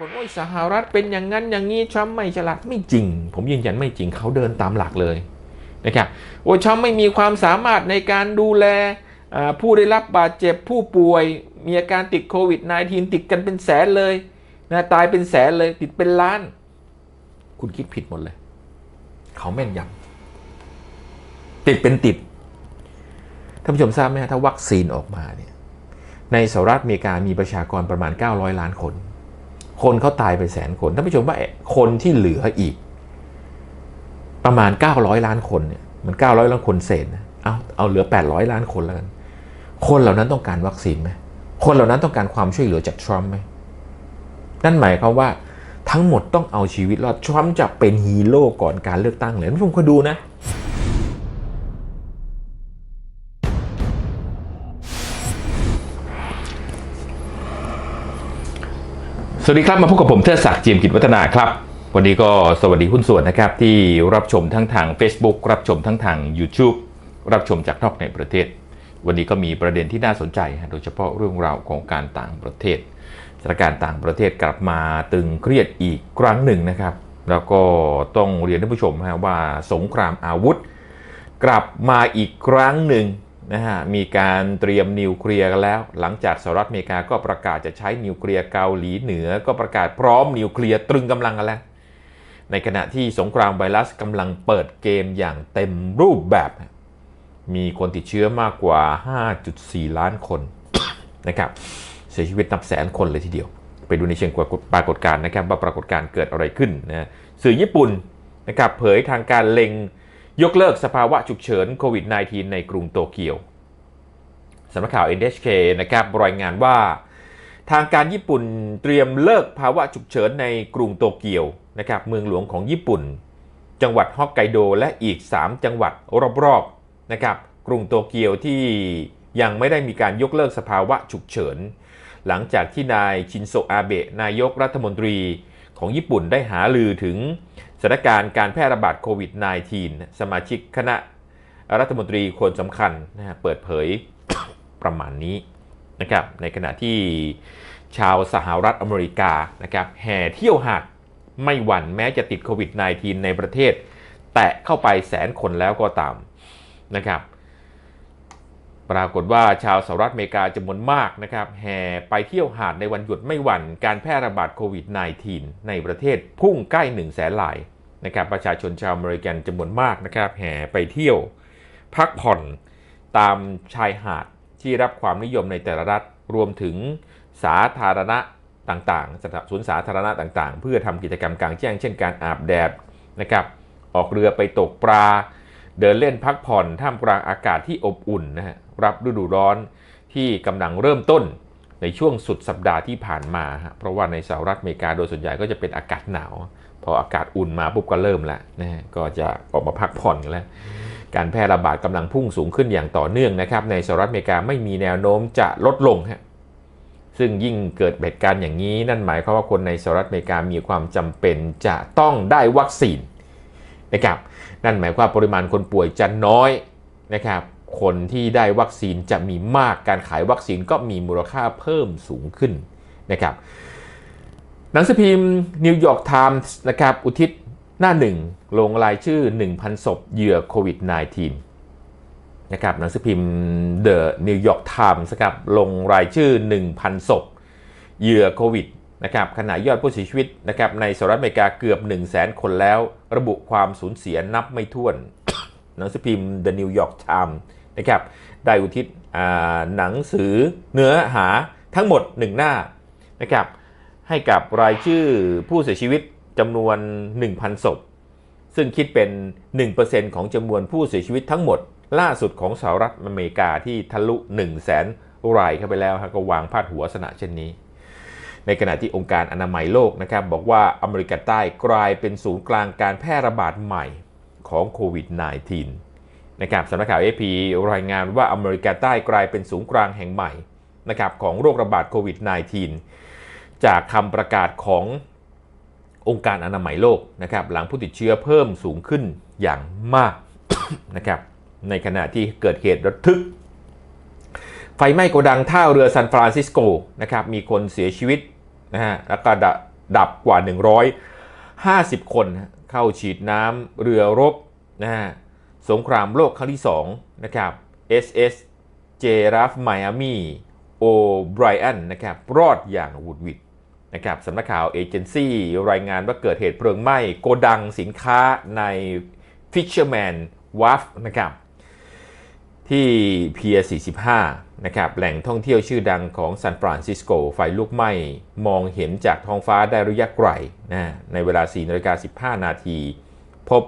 คนโอ้ยสหรัฐเป็นอย่างนั้นอย่างนี้ทรัมป์ไม่ฉลาดไม่จริง ผมยืนยันไม่จริงเขาเดินตามหลักเลยนะครับโอ้ยทรัมป์ไม่มีความสามารถในการดูแลผู้ได้รับบาดเจ็บผู้ป่วย มีอาการติดโควิด -19 ติดกันเป็นแสนเลยนะตายเป็นแสนเลยติดเป็นล้าน คุณคิดผิดหมดเลย เขาแม่นยำติดเป็นติดท่านผู้ชมทราบไหมฮะถ้าวัคซีนออกมาเนี่ยในสหรัฐอเมริกามีประชากรประมาณ 900 ล้านคน คนเขาตายไปแสนคนท่านผู้ชมว่าคนที่เหลืออีก ประมาณ 900 ล้านคนเนี่ยมัน 900 ล้านคนเศษนะเอาเอาเหลือ 800 ล้านคนแล้วกัน คนเหล่านั้นต้องการวัคซีนไหมคนเหล่านั้นต้องการความช่วยเหลือจากทรัมป์ไหมนั่นหมายความว่าทั้งหมดต้องเอาชีวิตรอดทรัมป์จะเป็นฮีโร่ก่อนการเลือกตั้งเลยท่านผู้ชมคอยดูนะ สวัสดีครับ มาพบกับผมเทิดศักดิ์เจียมกิจวัฒนาครับ วันนี้ก็สวัสดีหุ้นส่วนนะครับ ที่รับชมทั้งทาง Facebook รับชมทั้งทาง YouTube รับชมจากนอกในประเทศ วันนี้ก็มีประเด็นที่น่าสนใจฮะโดยเฉพาะเรื่องราวของการต่างประเทศสถานการณ์ต่างประเทศกลับมาตึงเครียดอีกครั้งหนึ่งนะครับ แล้วก็ต้องเรียนท่านผู้ชมฮะว่าสงครามอาวุธ กลับมาอีกครั้งหนึ่ง นะฮะมีการเตรียมนิวเคลียร์กันแล้ว หลังจากสหรัฐอเมริกาก็ประกาศจะใช้นิวเคลียร์เกาหลีเหนือ ก็ประกาศพร้อมนิวเคลียร์ตรึงกำลังกันแล้ว ในขณะที่สงครามไวรัสกำลังเปิดเกมอย่างเต็มรูปแบบ มีคนติดเชื้อมากกว่า 5.4 ล้านคนนะครับเสียชีวิตนับแสนคนเลยทีเดียว ไปดูในเชิงปรากฏการณ์นะครับว่าปรากฏการณ์เกิดอะไรขึ้นนะสื่อญี่ปุ่นนะครับเผยทางการเล็ง ยกเลิกสภาวะฉุกเฉินโควิด -19 ในกรุงโตเกียวสำนักข่าว NHK นะครับรายงานว่า ทางการญี่ปุ่นเตรียมเลิกภาวะฉุกเฉินในกรุงโตเกียวนะครับเมืองหลวงของญี่ปุ่น จังหวัดฮอกไกโดและอีก 3 จังหวัดรอบๆนะครับกรุงโตเกียวที่ยังไม่ได้มีการยกเลิกสภาวะฉุกเฉิน หลังจากที่นายชินโซอาเบะนายกรัฐมนตรีของญี่ปุ่นได้หาลือถึง สถานการณ์การแพร่ระบาดโควิด -19 สมาชิกคณะรัฐมนตรีคนสำคัญนะฮะเปิดเผยประมาณนี้นะครับในขณะที่ชาวสหรัฐอเมริกานะครับแห่เที่ยวหาดไม่หวั่นแม้จะติดโควิด -19 ในประเทศ แตะเข้าไปแสนคนแล้วก็ตามนะครับ ปรากฏว่าชาวสหรัฐอเมริกาจำนวนมากนะครับแห่ไปเที่ยวหาดในวันหยุดไม่หวั่นการแพร่ระบาดโควิด -19 ในประเทศพุ่งใกล้1 0 0 0 0แสนรายนะครับประชาชนชาวอเมริกันจำนวนมากนะครับแห่ไปเที่ยว พักผ่อนตามชายหาดที่รับความนิยมในแต่ละรัฐรวมถึงสาธารณะต่างๆสถานสวนสาธารณะต่างๆ เพื่อทำกิจกรรมกลางแจ้งเช่นการอาบแดดนะครับออกเรือไปตกปลา เดินเล่นพักผ่อนท่ามกลางอากาศที่อบอุ่นนะฮะ รับฤดูร้อนที่กำลังเริ่มต้นในช่วงสุดสัปดาห์ที่ผ่านมา เพราะว่าในสหรัฐอเมริกาโดยส่วนใหญ่ก็จะเป็นอากาศหนาว พออากาศอุ่นมาปุ๊บก็เริ่มแล้วนะก็จะออกมาพักผ่อนกันแล้ว การแพร่ระบาดกำลังพุ่งสูงขึ้นอย่างต่อเนื่องนะครับ ในสหรัฐอเมริกาไม่มีแนวโน้มจะลดลงฮะซึ่งยิ่งเกิดเหตุการณ์อย่างนี้ นั่นหมายความว่าคนในสหรัฐอเมริกามีความจำเป็นจะต้องได้วัคซีนนะครับ นั่นหมายความว่าปริมาณคนป่วยจะน้อยนะครับ คนที่ได้วัคซีนจะมีมากการขายวัคซีนก็มีมูลค่าเพิ่มสูงขึ้นนะครับหนังสือพิมพ์นิวยอร์กไทมส์นะครับอุทิศหน้าหนึ่งลงรายชื่อ 1,000 ศพเหยื่อโควิด -19 นะครับหนังสือพิมพ์ The New York Times นะครับลงรายชื่อ 1,000 ศพเหยื่อโควิดนะครับขณะยอดผู้เสียชีวิตนะครับในสหรัฐอเมริกาเกือบ 1 0 0 0 0แคนแล้ว ระบุความสูญเสียนับไม่ถ้วน หนังสือพิมพ์ The New York Times นะครับได้อุทิศหนังสือเนื้อหาทั้งหมด 1 หน้านะครับให้กับรายชื่อผู้เสียชีวิตจำนวน 1,000 ศพ ซึ่งคิดเป็น 1%ของจำนวนผู้เสียชีวิตทั้งหมด ล่าสุดของสหรัฐอเมริกาที่ทะลุ 1 0 0 0 0แสนรายเข้าไปแล้วก็วางพาดหัวลักษณะเช่นนี้ ในขณะที่องค์การอนามัยโลกนะครับบอกว่าอเมริกาใต้กลายเป็นศูนย์กลางการแพร่ระบาดใหม่ของโควิด -19 นะครับสำนักข่าว AP รายงานว่าอเมริกาใต้กลายเป็นศูนย์กลางแห่งใหม่นะครับของโรคระบาดโควิด -19 จากคำประกาศขององค์การอนามัยโลกนะครับหลังผู้ติดเชื้อเพิ่มสูงขึ้นอย่างมากนะครับในขณะที่เกิดเหตุระทึก ไฟไหม้โกดังท่าเรือซานฟรานซิสโกนะครับมีคนเสียชีวิตนะฮะแล้วก็ด,ดับกว่า 150 คนเข้าฉีดน้ำเรือรบนะฮะ สงครามโลกครั้งที่2นะครับ SS j r a f Miami O'Brien นนะครับรอดอย่างหวุดหวิดนะครับสำนักข่าวเอเจนซี่รายงานว่าเกิดเหตุเพลิงไหม้โกดังสินค้าใน Fisherman Wharf นะครับที่เพีย45นะครับแหล่งท่องเที่ยวชื่อดังของซานฟรานซิสโก ไฟลุกไหม้มองเห็นจากท้องฟ้าได้ระยะไกลนะในเวลา4นาฬิกา15 นาที พบ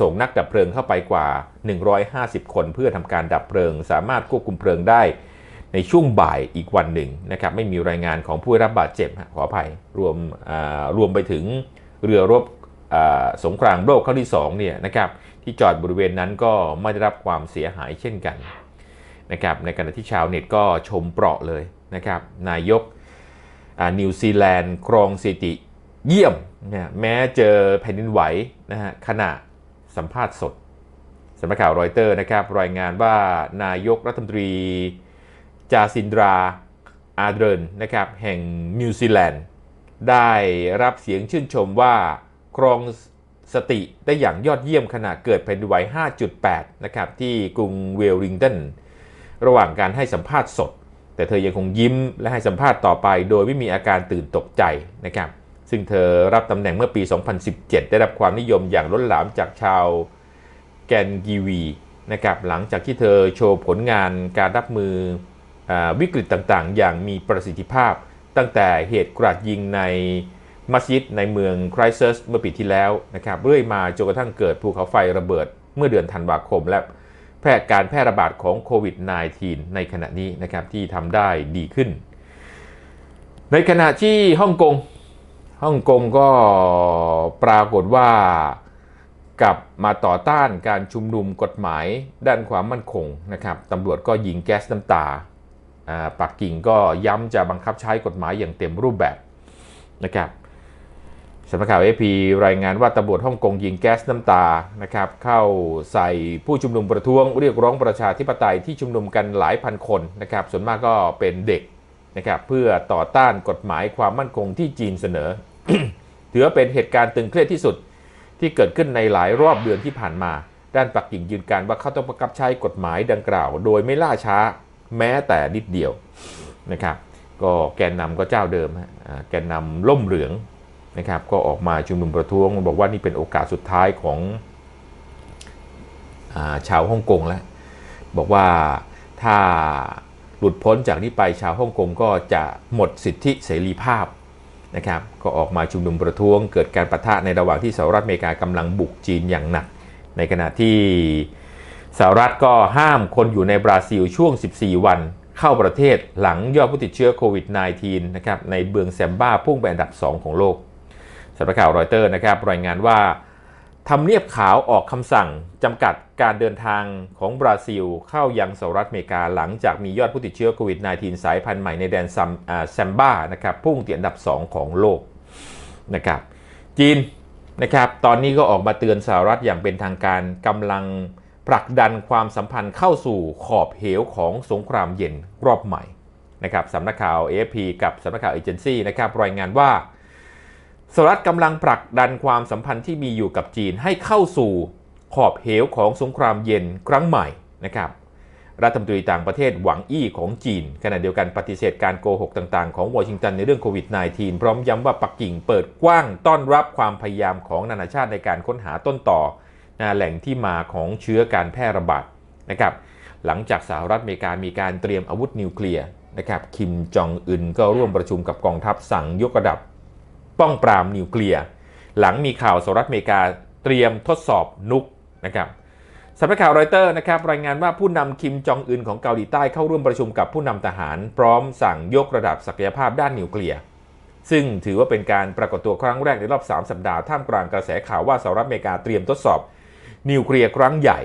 ส่งนักดับเพลิงเข้าไปกว่า 150 คนเพื่อทำการดับเพลิง สามารถควบคุมเพลิงได้ในช่วงบ่ายอีกวันหนึ่งนะครับไม่มีรายงานของผู้ได้รับบาดเจ็บขออภัยรวมรวมไปถึงเรือรบสงครามโลกครั้งที่2เนี่ยนะครับที่จอดบริเวณนั้นก็ไม่ได้รับความเสียหายเช่นกันนะครับในขณะที่ชาวเน็ตก็ชมเปราะเลยนะครับนายกนิวซีแลนด์ครองสิติเยี่ยมนะแม้เจอแผ่นดินไหวนะฮะขณะ สัมภาษณ์สดสำนักข่าวรอยเตอร์นะครับรายงานว่านายกรัฐมนตรีจาซินดราอาเดรนนะครับแห่งนิวซีแลนด์ได้รับเสียงชื่นชมว่าครองสติได้อย่างยอดเยี่ยมขณะเกิดแผ่นดินไหว 5.8 นะครับที่กรุงเวลลิงตันระหว่างการให้สัมภาษณ์สด แต่เธอยังคงยิ้มและให้สัมภาษณ์ต่อไป โดยไม่มีอาการตื่นตกใจนะครับ ซึ่งเธอรับตำแหน่งเมื่อปี 2017 ได้รับความนิยมอย่างล้นหลามจากชาวแกนกีวีนะครับหลังจากที่เธอโชว์ผลงานการรับมืออวิกฤตต่างๆ อย่างมีประสิทธิภาพ ตั้งแต่เหตุกราดยิงในมัสยิดในเมืองไครเซิสเมื่อปีที่แล้วนะครับเรื่อยมาจนกระทั่งเกิดภูเขาไฟระเบิดเมื่อเดือนธันวาคม และแพร่การแพร่ระบาดของโควิด -19 ในขณะนี้นะครับที่ทำได้ดีขึ้น ในขณะที่ฮ่องกง ฮ่องกงก็ปรากฏว่ากลับมาต่อต้านการชุมนุมกฎหมายด้านความมั่นคงนะครับตำรวจก็ยิงแก๊สน้ำตาอ่าปักกิ่งก็ย้ำจะบังคับใช้กฎหมายอย่างเต็มรูปแบบนะครับสำนักข่าวเอพีรายงานว่าตำรวจฮ่องกงยิงแก๊สน้ำตานะครับเข้าใส่ผู้ชุมนุมประท้วงเรียกร้องประชาธิปไตยที่ชุมนุมกันหลายพันคนนะครับส่วนมากก็เป็นเด็กนะครับเพื่อต่อต้านกฎหมายความมั่นคงที่จีนเสนอ ถือว่าเป็นเหตุการณ์ตึงเครียดที่สุดที่เกิดขึ้นในหลายรอบเดือนที่ผ่านมา ด้านปักกิ่งยืนการว่าเขาต้องประกับใช้กฎหมายดังกล่าว โดยไม่ล่าช้าแม้แต่นิดเดียวนะครับ ก็แกนนำก็เจ้าเดิมแกนนำล่มเหลืองนะครับก็ออกมาชุมนุมประท้วงบอกว่านี่เป็นโอกาสสุดท้ายของอาชาวฮ่องกงแล้วบอกว่าถ้าหลุดพ้นจากนี้ไปชาวฮ่องกงก็จะหมดสิทธิเสรีภาพ นะครับก็ออกมาชุมนุมประท้วง เกิดการประทะในระหว่างที่สหรัฐอเมริกากำลังบุกจีนอย่างหนัก ในขณะที่สหรัฐก็ห้ามคนอยู่ในบราซิลช่วง 14 วันเข้าประเทศหลังยอดผู้ติดเชื้อโควิด -19 นะครับในเบืองแซมบ้าพุ่งไปอันดับ 2 ของโลกสำนักข่าวรอยเตอร์นะครับรายงานว่า ทำเนียบขาวออกคำสั่งจำกัดการเดินทางของบราซิล เข้ายังสหรัฐอเมริกาหลังจากมียอดผู้ติดเชื้อโควิด -19 สายพันธุ์ใหม่ในแดนซัมอ่าแซมบ้านะครับพุ่งติดอันดับ 2 ของโลกนะครับจีนนะครับตอนนี้ก็ออกมาเตือนสหรัฐอย่างเป็นทางการกำลังผลักดันความสัมพันธ์เข้าสู่ขอบเหวของสงครามเย็นรอบใหม่นะครับสำนักข่าว AFP กับสำนักข่าวเอเจนซี่นะครับรายงานว่า สหรัฐกำลังผลักดันความสัมพันธ์ที่มีอยู่กับจีนให้เข้าสู่ขอบเหวของสงครามเย็นครั้งใหม่นะครับรัฐมนตรีต่างประเทศหวังอี้ของจีน ขณะเดียวกันปฏิเสธการโกหกต่างๆ ของวอชิงตันในเรื่องโควิด -19 พร้อมย้ำว่าปักกิ่งเปิดกว้างต้อนรับความพยายามของนานาชาติในการค้นหาต้นต่อแหล่งที่มาของเชื้อการแพร่ระบาดนะครับหลังจากสหรัฐอเมริกามีการเตรียมอาวุธนิวเคลียร์นะครับคิมจองอึนก็ร่วมประชุมกับกองทัพสั่งยกระดับ ป้องปรามนิวเคลียร์หลังมีข่าวสหรัฐอเมริกาเตรียมทดสอบนุกนะครับสำนักข่าวรอยเตอร์นะครับรายงานว่าผู้นำคิมจองอึนของเกาหลีใต้เข้าร่วมประชุมกับผู้นำทหาร พร้อมสั่งยกระดับศักยภาพด้านนิวเคลียร์ซึ่งถือว่าเป็นการปรากฏตัวครั้งแรกในรอบ 3 สัปดาห์ท่ามกลางกระแสข่าวว่าสหรัฐอเมริกาเตรียมทดสอบนิวเคลียร์ครั้งใหญ่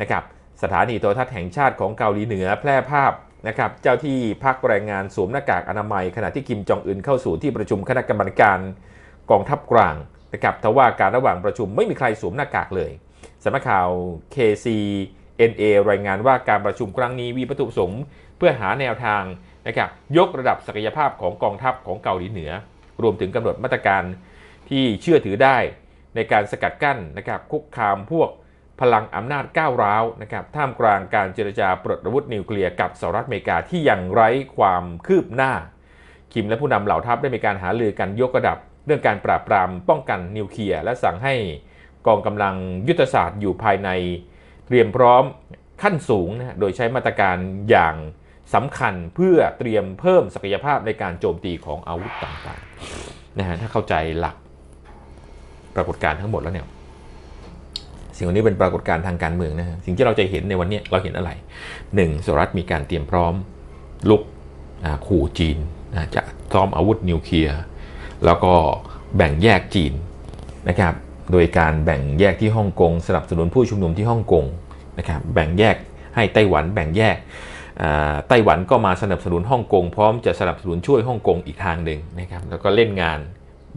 นะครับสถานีโทรทัศน์แห่งชาติของเกาหลีเหนือแพร่ภาพ นะครับเจ้าที่พักแรงงานสวมหน้ากากอนามัย ขณะที่คิมจองอึนเข้าสู่ที่ประชุมคณะกรรมการกองทัพกลางนะครับทว่าการระหว่างประชุมไม่มีใครสวมหน้ากากเลยสำนักข่าว KCNA รายงานว่าการประชุมครั้งนี้มีวัตถุประสงค์เพื่อหาแนวทางนะครับยกระดับศักยภาพของกองทัพของเกาหลีเหนือ รวมถึงกำหนดมาตรการที่เชื่อถือได้ในการสกัดกั้นนะครับคุกคามพวก พลังอำนาจก้าวร้าวนะครับท่ามกลางการเจรจาปลดอาวุธนิวเคลียร์กับสหรัฐอเมริกาที่ยังไร้ความคืบหน้า คิมและผู้นำเหล่าทัพได้มีการหารือกันยกระดับ เรื่องการปราบปรามป้องกันนิวเคลียร์และสั่งให้กองกำลังยุทธศาสตร์อยู่ภายใน เตรียมพร้อมขั้นสูงนะโดยใช้มาตรการอย่างสำคัญเพื่อเตรียมเพิ่มศักยภาพในการโจมตีของอาวุธต่างๆนะฮะถ้าเข้าใจหลักปรากฏการณ์ทั้งหมดแล้วเนี่ย สิ่งนนี้เป็นปรากฏการณ์ทางการเมืองนะฮะสิ่งที่เราจะเห็นในวันนี้เราเห็นอะไรหนึ่งสหรัฐมีการเตรียมพร้อมลุกขู่จีนจะซ้อมอาวุธนิวเคลียร์แล้วก็แบ่งแยกจีนนะครับโดยการแบ่งแยกที่ฮ่องกงสนับสนุนผู้ชุมนุมที่ฮ่องกงนะครับแบ่งแยกให้ไต้หวันแบ่งแยกไต้หวันก็มาสนับสนุนฮ่องกงพร้อมจะสนับสนุนช่วยฮ่องกงอีกทางหนึ่งนะครับแล้วก็เล่นงาน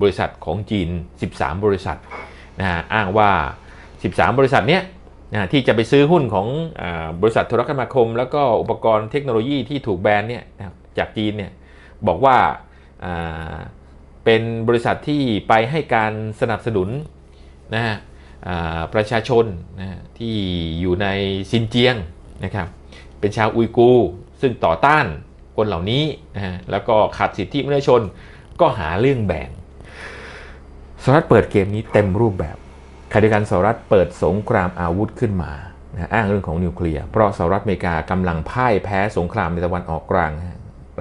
บริษัทของจีน 13 บริษัทนะฮะอ้างว่า 13 บริษัทเนี้ยนะที่จะไปซื้อหุ้นของอบริษัทโทรคมนาคม แล้วก็อุปกรณ์เทคโนโลยีที่ถูกแบนเนี่ยจากจีนเนี่ยบอกว่าาเป็นบริษัทที่ไปให้การสนับสนุนนะฮะประชาชนนะที่อยู่ในซินเจียงนะครับเป็นชาวอุยกูร์ซึ่งต่อต้านคนเหล่านี้นะฮะแล้วก็ขัดสิทธิมนุษยชนก็หาเรื่องแบนสหรัฐเปิดเกมนี้เต็มรูปแบบ ขณะเดียวกันสหรัฐเปิดสงครามอาวุธขึ้นมานะอ้างเรื่องของนิวเคลียร์ เพราะสหรัฐอเมริกากำลังพ่ายแพ้สงครามในตะวันออกกลาง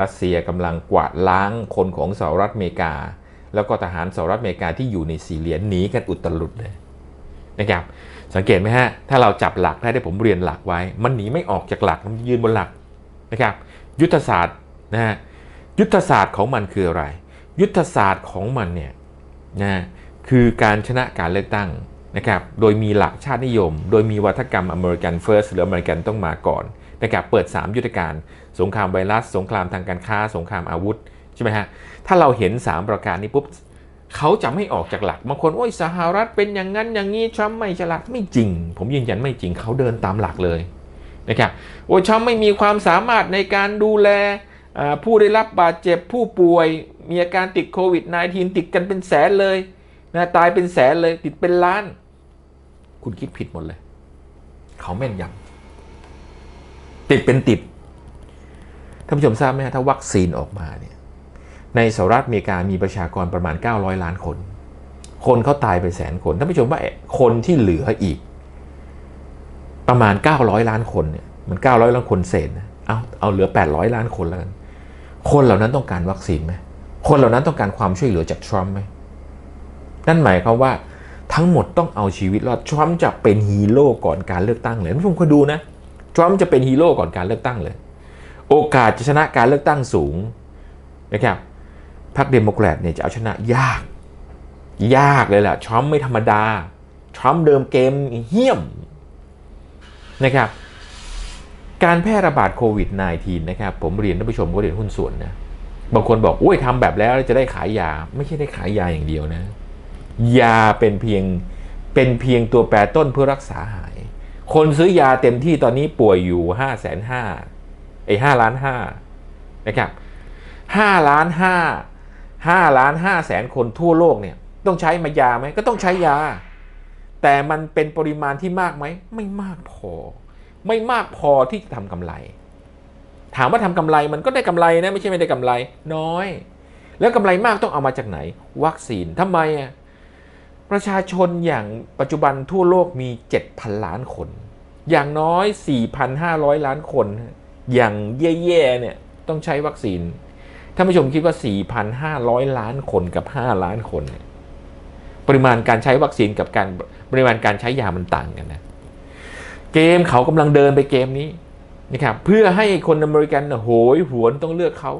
รัสเซียกำลังกวาดล้างคนของสหรัฐอเมริกา แล้วก็ทหารสหรัฐอเมริกาที่อยู่ในซีเรียหนีกันอุตลุดเลยนะครับ สังเกตไหมฮะ ถ้าเราจับหลักได้ที่ผมเรียนหลักไว้ มันหนีไม่ออกจากหลัก มันยืนบนหลักนะครับ ยุทธศาสตร์นะฮะ ยุทธศาสตร์ของมันคืออะไร ยุทธศาสตร์ของมันเนี่ยนะ คือการชนะการเลือกตั้ง นะครับโดยมีหลักชาตินิยม โดยมีวัฒกรรมอเมริกันเฟิร์สหรืออเมริกันต้องมาก่อนนะครับเปิด 3 ยุทธการ สงครามไวรัส สงครามทางการค้า สงครามอาวุธใช่ไหมฮะถ้าเราเห็น 3 ประการนี้ปุ๊บเขาจะไม่ออกจากหลักบางคนโอ้ยสหรัฐเป็นอย่างนั้นอย่างนี้ทรัมป์ไม่ฉลาดไม่จริง ผมยืนยันไม่จริงเขาเดินตามหลักเลยนะครับโอ้ยทรัมป์ไม่มีความสามารถในการดูแลผู้ได้รับบาดเจ็บผู้ป่วย มีอาการติดโควิด -19 ติดกันเป็นแสนเลย นะตายเป็นแสนเลยติดเป็นล้าน คุณคิดผิดหมดเลย เขาแม่นยำติดเป็นติดท่านผู้ชมทราบไหมฮะถ้าวัคซีนออกมาเนี่ยในสหรัฐอเมริกามีประชากรประมาณ 900 ล้านคน คนเขาตายไปแสนคนท่านผู้ชมว่าคนที่เหลืออีก ประมาณ 900 ล้านคนเนี่ยมัน 900 ล้านคนเศษนะเอาเอาเหลือ 800 ล้านคนแล้วกันคนเหล่านั้นต้องการวัคซีนไหมคนเหล่านั้นต้องการความช่วยเหลือจากทรัมป์ไหม นั่นหมายความว่าทั้งหมดต้องเอาชีวิตรอดทรัมป์จะเป็นฮีโร่ก่อนการเลือกตั้งเลยท่านผู้ชมคอยดูนะทรัมป์จะเป็นฮีโร่ก่อนการเลือกตั้งเลย โอกาสจะชนะการเลือกตั้งสูงนะครับพรรคเดโมแครตเนี่ยจะเอาชนะยาก ยากเลยแหละทรัมป์ไม่ธรรมดาทรัมป์เดิมเกมเหี้ยมนะครับการแพร่ระบาดโควิด -19 นะครับผมเรียนท่านผู้ชมก็เรียนหุ้นส่วนนะบางคนบอกโอ้ยทำแบบแล้วจะได้ขายยา ไม่ใช่ได้ขายยาอย่างเดียวนะ ยาเป็นเพียงเป็นเพียงตัวแปรต้นเพื่อรักษาหาย คนซื้อยาเต็มที่ตอนนี้ป่วยอยู่ห้าแสนห้าไอ้ห้าล้านห้านะครับห้าล้านห้าห้าล้านห้าแสนคนทั่วโลกเนี่ยต้องใช้มายาไหมก็ต้องใช้ยา แต่มันเป็นปริมาณที่มากไหมไม่มากพอ ไม่มากพอที่จะทำกำไร ถามว่าทำกำไรมันก็ได้กำไรนะไม่ใช่ไม่ได้กำไร น้อย แล้วกำไรมากต้องเอามาจากไหน วัคซีนทำไมอะ ประชาชนอย่างปัจจุบันทั่วโลกมี 7,000 ล้านคน อย่างน้อย 4,500 ล้านคน อย่างแย่ๆเนี่ยต้องใช้วัคซีนท่านผู้ชมคิดว่า 4,500 ล้านคนกับ 5 ล้านคนเนี่ยปริมาณการใช้วัคซีนกับการปริมาณการใช้ยามันต่างกันนะเกมเขากำลังเดินไปเกมนี้นะครับเพื่อให้คนอเมริกันโหยหวนต้องเลือกเขา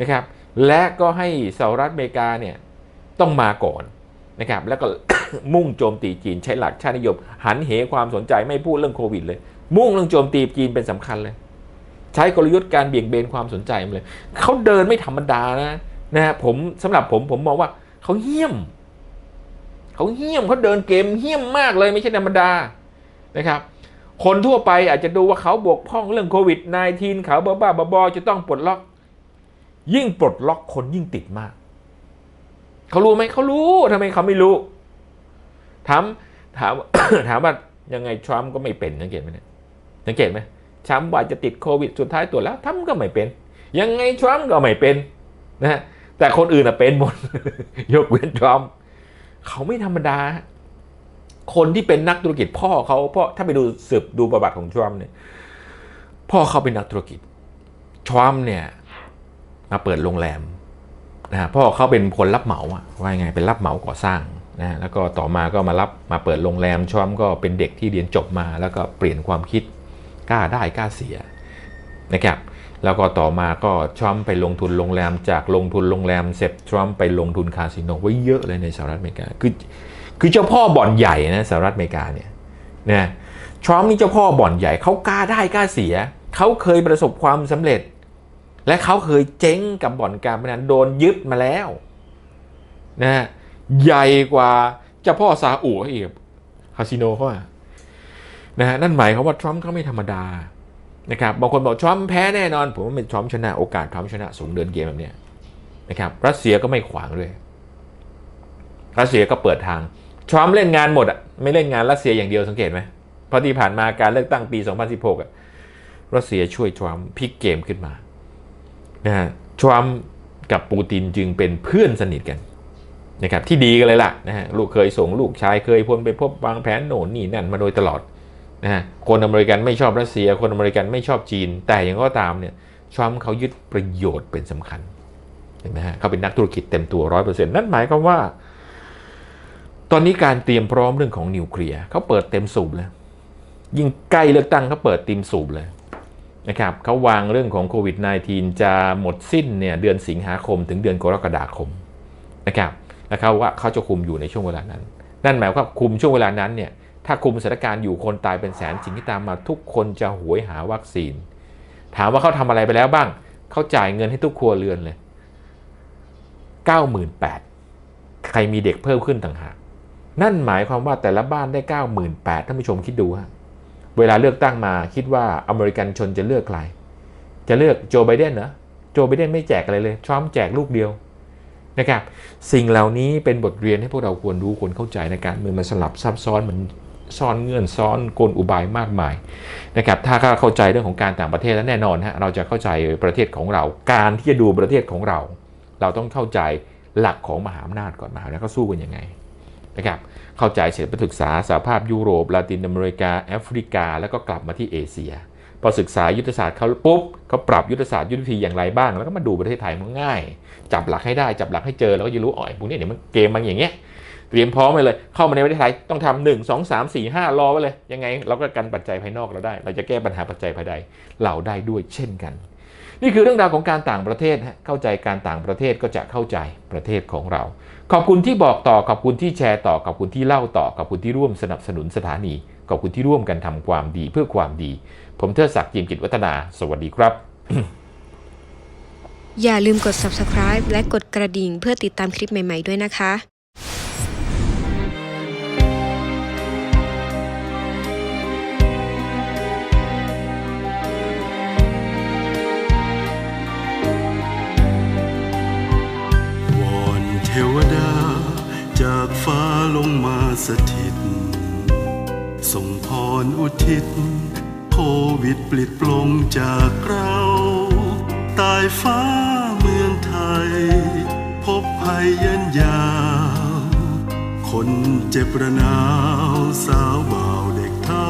นะครับและก็ให้สหรัฐอเมริกาเนี่ยต้องมาก่อน นะครับแล้วก็มุ่งโจมตีจีนใช้หลักชาตินิยม หันเหความสนใจไม่พูดเรื่องโควิดเลย มุ่งเรื่องโจมตีจีนเป็นสำคัญเลย ใช้กลยุทธ์การเบี่ยงเบนความสนใจมาเลยเขาเดินไม่ธรรมดานะนะฮะผมสำหรับผมผมมองว่าเขาเหี้ยมเขาเหี้ยมเขาเดินเกมเหี้ยมมากเลยไม่ใช่ธรรมดานะครับคนทั่วไปอาจจะดูว่าเขาบกพร่องเรื่องโควิด -19 เขาบ้าๆบอๆจะต้องปลดล็อก ยิ่งปลดล็อกคนยิ่งติดมาก เขารู้ไหมเขารู้ทำไมเขาไม่รู้ ถามถามถามว่ายังไงทรัมป์ก็ไม่เป็นสังเกตไหมเนี่ยสังเกตไหมทรัมป์ว่าจะติดโควิดสุดท้ายตรวจแล้วทรัมป์ก็ไม่เป็น ยังไงทรัมป์ก็ไม่เป็นนะแต่คนอื่นอะเป็นหมดยกเว้นทรัมป์เขาไม่ธรรมดา คนที่เป็นนักธุรกิจพ่อเขาพ่อถ้าไปดูสืบดูประวัติของทรัมป์เนี่ยพ่อเขาเป็นนักธุรกิจทรัมป์เนี่ยมาเปิดโรงแรม นะฮะพ่อเขาเป็นคนรับเหมาอะว่าไงเป็นรับเหมาก่อสร้างนะแล้วก็ต่อมาก็มารับมาเปิดโรงแรมทรัมป์ก็เป็นเด็กที่เรียนจบมา แล้วก็เปลี่ยนความคิดกล้าได้กล้าเสียนะครับแล้วก็ต่อมาก็ทรัมป์ไปลงทุนโรงแรมจากลงทุนโรงแรมเสร็จทรัมป์ไปลงทุนคาสิโนไว้เยอะเลยในสหรัฐอเมริกาคือคือเจ้าพ่อบ่อนใหญ่นะสหรัฐอเมริกาเนี่ยนะทรัมป์นี่เจ้าพ่อบ่อนใหญ่เขากล้าได้กล้าเสีย เขาเคยประสบความสำเร็จ และเขาเคยเจ๊งกับบ่อนการพนันโดนยึดมาแล้วนะใหญ่กว่าเจ้าพ่อซาอุอีกคาสิโนเขาอะนะฮะนั่นหมายความว่าทรัมป์เขาไม่ธรรมดานะครับบางคนบอกทรัมป์แพ้แน่นอน ผมว่าเป็นทรัมป์ชนะโอกาสทรัมป์ชนะสูงเดินเกมแบบนี้นะครับรัสเซียก็ไม่ขวางด้วยรัสเซียก็เปิดทางทรัมป์เล่นงานหมดอะไม่เล่นงานรัสเซียอย่างเดียวสังเกตไหมเพราะที่ผ่านมาการเลือกตั้งปี 2016อะรัสเซียช่วยทรัมป์พลิกเกมขึ้นมา นะฮะทรัมป์กับปูตินจึงเป็นเพื่อนสนิทกันนะครับที่ดีกันเลยล่ะนะฮะลูกเคยส่งลูกชายเคยพลไปพบวางแผนโน่นนี่นั่นมาโดยตลอดนะฮะคนอเมริกันไม่ชอบรัสเซีย คนอเมริกันไม่ชอบจีน แต่อย่างก็ตามเนี่ยทรัมป์เขายึดประโยชน์เป็นสำคัญเห็นไหมฮะเขาเป็นนักธุรกิจเต็มตัวร้อยเปอร์เซ็นต์นั่นหมายความว่า ตอนนี้การเตรียมพร้อมเรื่องของนิวเคลียร์เขาเปิดเต็มสูบเลยยิ่งใกล้เลือกตั้งเขาเปิดเต็มสูบเลย นะครับเขาวางเรื่องของโควิด -19 จะหมดสิ้นเนี่ยเดือนสิงหาคมถึงเดือนกรกฎาคมนะครับแล้วเขาว่าเขาจะคุมอยู่ในช่วงเวลานั้น นั่นหมายความว่าคุมช่วงเวลานั้นเนี่ยถ้าคุมสถานการณ์อยู่คนตายเป็นแสนสิ่งที่ตามมาทุกคนจะหวยหาวัคซีน ถามว่าเขาทำอะไรไปแล้วบ้างเขาจ่ายเงินให้ทุกครัวเรือนเลย 98,000 ใครมีเด็กเพิ่มขึ้นต่างหาก นั่นหมายความว่าแต่ละบ้านได้ 98,000ท่านผู้ชมคิดดูฮะ เวลาเลือกตั้งมาคิดว่าอเมริกันชนจะเลือกใคร จะเลือกโจไบเดนเหรอโจไบเดนไม่แจกอะไรเลยทรัมป์แจกลูกเดียวนะครับสิ่งเหล่านี้เป็นบทเรียนให้พวกเราควรรู้ควรเข้าใจในการเมืองมันสลับซับซ้อนมันซ่อนเงื่อนซ้อนกลอุบายมากมายนะครับถ้าเข้าใจเรื่องของการต่างประเทศแล้วแน่นอนฮะเราจะเข้าใจประเทศของเรา การที่จะดูประเทศของเรา เราต้องเข้าใจหลักของมหาอำนาจก่อนมหาอำนาจเขาสู้กันยังไงนะครับ เข้าใจเสร็จไปศึกษาสหภาพยุโรปลาตินอเมริกาแอฟริกา แล้วก็กลับมาที่เอเชีย พอศึกษายุทธศาสตร์เขาปุ๊บเขาปรับยุทธศาสตร์ยุทธวิธีอย่างไรบ้าง แล้วก็มาดูประเทศไทยมันง่าย จับหลักให้ได้จับหลักให้เจอแล้วก็จะรู้อ๋อยพวกนี้เดี๋ยวมันเกมมันอย่างเงี้ยเตรียมพร้อมไปเลย เข้ามาในประเทศไทยต้องทำหนึ่งสองสามสี่ห้ารอไว้เลย ยังไงเราก็กันปัจจัยภายนอกเราได้ เราจะแก้ปัญหาปัจจัยภายในเราได้ด้วยเช่นกัน นี่คือเรื่องราวของการต่างประเทศเข้าใจการต่างประเทศก็จะเข้าใจประเทศของเรา ขอบคุณที่บอกต่อขอบคุณที่แชร์ต่อขอบคุณที่เล่าต่อขอบคุณที่ร่วมสนับสนุนสถานีขอบคุณที่ร่วมกันทำความดีเพื่อความดี ผมเทิดศักดิ์จิมกิจวัฒนา สวัสดีครับ อย่าลืมกด subscribe และกดกระดิ่งเพื่อติดตามคลิปใหม่ ๆ ด้วยนะคะ วดาจากฟ้าลงมาสถิต ส่งพรอุทิศ โควิดปลิดปลงจากเราตายฟ้าเมืองไทย พบภัยยันยาว คนเจ็บระนาวสาวบ่าวเด็กเท่า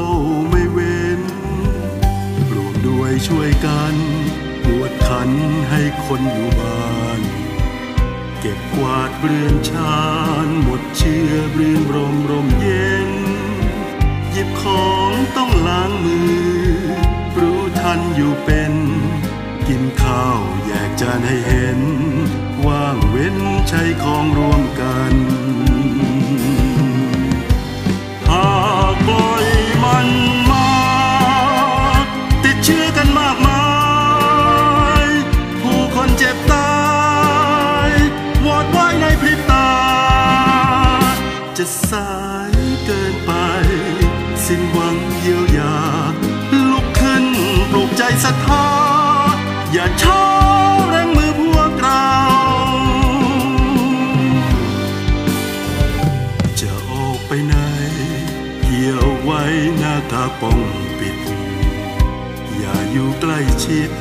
ไม่เว้นรวมด้วยช่วยกันปวดขันให้คนอยู่บ้าน เก็บกวาดเรือนชานหมดเชื่อรื่นรมรมเย็น หยิบของต้องล้างมือ รู้ทันอยู่เป็น กินข้าวแยกจานให้เห็น ว่างเว้นใช้ของรวมกันหากปล่อย สายเกินไป สิ้นหวังเยียวยา ลุกขึ้นปลุกใจศรัทธาอย่าช้าแรงมือพวกเราจะออกไปไหนเกี่ยวไว้หน้ากาป้องปิด อย่าอยู่ใกล้ชิด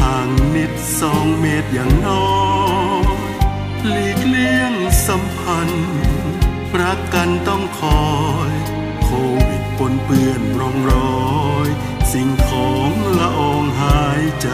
ห่างนิดสองเมตรอย่างน้อยหลีกเลี่ยงสัมพันธ์ รักกันต้องคอย โควิดปนเปื้อนร่องรอย สิ่งของละอองหายใจ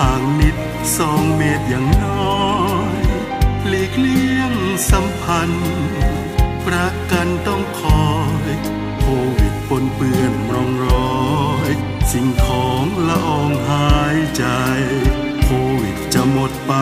ห่างนิดสองเมตรอย่างน้อยหลีกเลี่ยงสัมพันธ์รักกันต้องคอยโควิดปนเปื้อนร่องรอย สิ่งของละอองหายใจ โควิดจะหมดไป